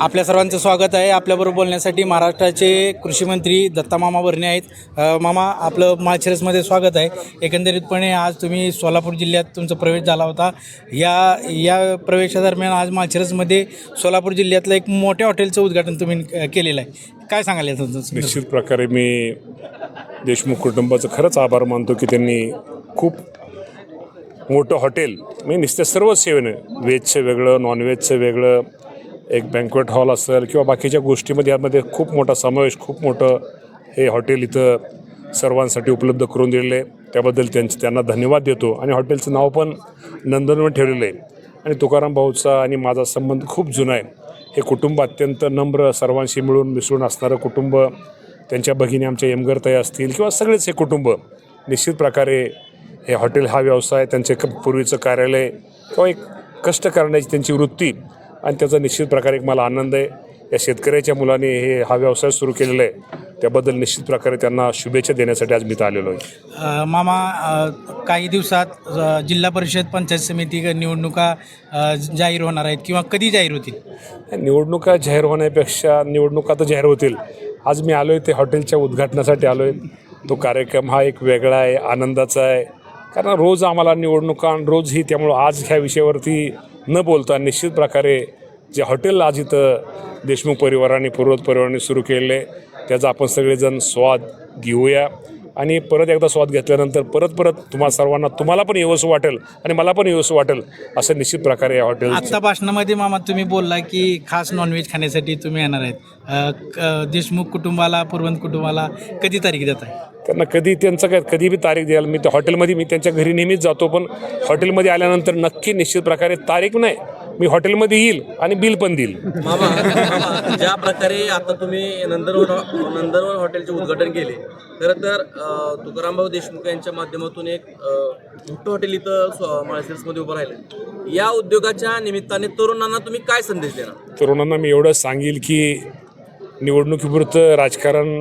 आपल्या सर्वांचं स्वागत आहे. आपल्याबरोबर बोलण्यासाठी महाराष्ट्राचे कृषी मंत्री दत्तामामा भरणे आहेत. अ, मामा आपलं माळशिरसमध्ये स्वागत आहे. एकंदरीतपणे आज तुम्ही सोलापूर जिल्ह्यात तुमचा प्रवेश झाला होता. या या प्रवेशादरम्यान आज माळशिरसमध्ये सोलापूर मोठ्या एक मोठ्या हॉटेलचं उद्घाटन तुम्ही अ, केलेलं आहे. काय सांगाल तुमचं? निश्चित प्रकारे मी देशमुख कुटुंबाचं खरंच आभार मानतो की त्यांनी खूप मोठं हॉटेल मी नुसतं सर्वच सेवेनं व्हेजचं वेगळं नॉनव्हेजचं वेगळं एक बँकवेट हॉल असेल किंवा बाकीच्या गोष्टीमध्ये यामध्ये खूप मोठा समावेश खूप मोठं हे हॉटेल इथं सर्वांसाठी उपलब्ध करून दिलेलं आहे. त्याबद्दल त्यांचे त्यांना धन्यवाद देतो. आणि हॉटेलचं नाव पण नंदनवन ठेवलेलं आहे. आणि तुकाराम भाऊचा आणि माझा संबंध खूप जुना आहे. हे कुटुंब अत्यंत नम्र सर्वांशी मिळून मिसळून असणारं कुटुंब त्यांच्या भगिनी आमच्या यमगरताई असतील किंवा सगळेच हे कुटुंब निश्चित प्रकारे हे हॉटेल हा व्यवसाय त्यांचे क पूर्वीचं कार्यालय किंवा एक कष्ट करण्याची त्यांची वृत्ती आणि त्याचा निश्चित प्रकारे एक मला आनंद आहे. या शेतकऱ्याच्या मुलाने हे हा व्यवसाय सुरू केलेला आहे. त्याबद्दल निश्चित प्रकारे त्यांना शुभेच्छा देण्यासाठी आज मी इथं आलेलो आहे. मामा काही दिवसात जिल्हा परिषद पंचायत समिती निवडणुका जाहीर होणार आहेत किंवा कधी जाहीर होतील? निवडणुका जाहीर होण्यापेक्षा निवडणुका तर जाहीर होतील. आज मी आलो आहे ते हॉटेलच्या उद्घाटनासाठी आलो आहे तो कार्यक्रम हा एक वेगळा आहे आनंदाचा आहे. कारण रोज आम्हाला निवडणुका आणि रोज ही त्यामुळं आज ह्या विषयावरती न बोलता निश्चित प्रकारे जे हॉटेल आज इथं देशमुख परिवाराने पूर्वत परिवाराने सुरू केलेलं आहे त्याचा आपण सगळेजण स्वाद घेऊया. आणि परत एकदा स्वाद घेतल्यानंतर परत परत तुम्हा सर्वांना तुम्हाला पण येवसं वाटेल आणि मला पण येवसं वाटेल असं निश्चित प्रकारे या हॉटेल आत्ता भाषणामध्ये मामा तुम्ही बोलला की खास नॉनव्हेज खाण्यासाठी तुम्ही येणार आहेत. देशमुख कुटुंबाला पूर्वंत कुटुंबाला कधी तारीख देत आहे? त्यांना कधी त्यांचं काय कधी बी तारीख द्याल मी त्या हॉटेलमध्ये मी त्यांच्या घरी नेहमीच जातो पण हॉटेलमध्ये आल्यानंतर नक्की निश्चित प्रकारे तारीख नाही. मी हॉटेलमध्ये येईल आणि बिल पण देईल. मामा ज्या प्रकारे आता तुम्ही नंदनवन नंदनवन हॉटेलचे उद्घाटन केले खरं तर अं, तुकारामभाऊ देशमुख यांच्या माध्यमातून एक अं, मोठं हॉटेल इथं स्व- माळशिरसमध्ये उभं राहिलं. या उद्योगाच्या निमित्ताने तरुणांना तुम्ही काय संदेश देणार? तरुणांना मी एवढं सांगेल की निवडणुकीपुरतं राजकारण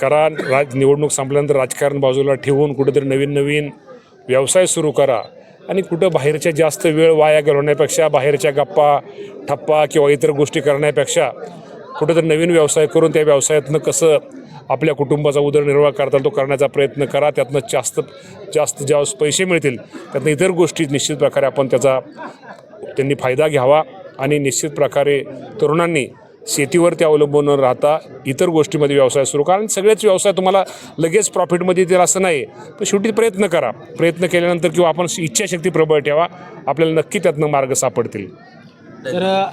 करा राज निवडणूक संपल्यानंतर राजकारण बाजूला ठेवून कुठेतरी नवीन नवीन व्यवसाय सुरू करा. आणि कुठं बाहेरच्या जास्त वेळ वाया घालवण्यापेक्षा बाहेरच्या गप्पा ठप्पा किंवा इतर गोष्टी करण्यापेक्षा कुठंतरी नवीन व्यवसाय करून त्या व्यवसायातनं कसं आपल्या कुटुंबाचा उदरनिर्वाह करता तो करण्याचा प्रयत्न करा. त्यातनं जास्त जास्त ज्या पैसे मिळतील त्यातनं इतर गोष्टी निश्चित प्रकारे आपण त्याचा त्यांनी फायदा घ्यावा आणि निश्चित प्रकारे तरुणांनी शेतीवरती अवलंबून न राहता इतर गोष्टीमध्ये व्यवसाय सुरू कारण सगळेच व्यवसाय तुम्हाला लगेच प्रॉफिटमध्ये येतील असं नाही. पण शेवटी प्रयत्न करा. प्रयत्न केल्यानंतर किंवा आपण इच्छाशक्ती प्रबळ ठेवा. आपल्याला नक्की त्यातनं मार्ग सापडतील. तर